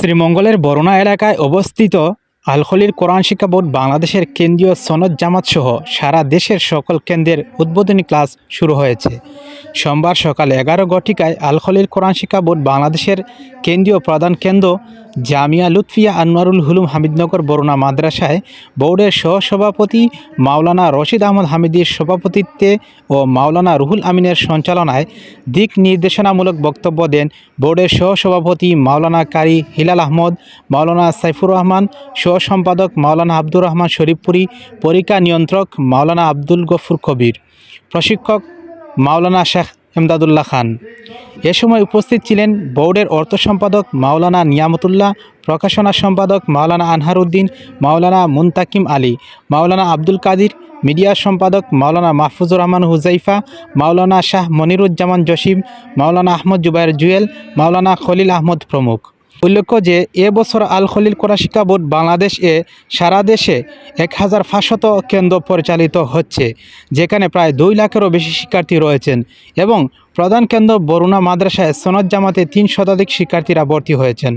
শ্রীমঙ্গলের বরুণা এলাকায় অবস্থিত আলখলির কোরআন শিক্ষা বোর্ড বাংলাদেশের কেন্দ্রীয় সনদ জামাত সহ সারা দেশের সকল কেন্দ্রের উদ্বোধনী ক্লাস শুরু হয়েছে। সোমবার সকাল এগারো ঘটিকায় আলখলির কোরআন শিক্ষা বোর্ড বাংলাদেশের কেন্দ্রীয় প্রধান কেন্দ্র জামিয়া লুৎফিয়া আনোয়ারুল হুলুম হামিদনগর বরুণা মাদ্রাসায় বোর্ডের সহসভাপতি মাওলানা রশিদ আহমদ হামিদির সভাপতিত্বে ও মাওলানা রুহুল আমিনের সঞ্চালনায় দিক নির্দেশনামূলক বক্তব্য দেন বোর্ডের সহসভাপতি মাওলানা কারি হিলাল আহমদ, মাওলানা সাইফুর রহমান সহ সম্পাদক মাওলানা আব্দুর রহমান শরীফপুরি, পরীক্ষা নিয়ন্ত্রক মাওলানা আব্দুল গফুর কবির, প্রশিক্ষক মাওলানা শেখ এমদাদুল্লাহ খান। এ সময় উপস্থিত ছিলেন বোর্ডের অর্থ সম্পাদক মাওলানা নিয়ামতুল্লাহ, প্রকাশনা সম্পাদক মাওলানা আনহার উদ্দিন, মাওলানা মুনতাকিম আলী, মাওলানা আব্দুল কাদির, মিডিয়া সম্পাদক মাওলানা মাহফুজুর রহমান হুজাইফা, মাওলানা শাহ মনিরুজ্জামান জসিম, মাওলানা আহমদ জুবাইর জুয়েল, মাওলানা খলিল আহমদ প্রমুখ। উল্লেখ্য যে, এ বছর আল খলিল কোরা শিক্ষা বোর্ড বাংলাদেশ এ সারা দেশে এক হাজার পাঁচশত কেন্দ্র পরিচালিত হচ্ছে, যেখানে প্রায় দুই লাখেরও বেশি শিক্ষার্থী রয়েছেন এবং প্রধান কেন্দ্র বরুণা মাদ্রাসায় সনদ জামাতে তিন শতাধিক শিক্ষার্থীরা ভর্তি হয়েছেন।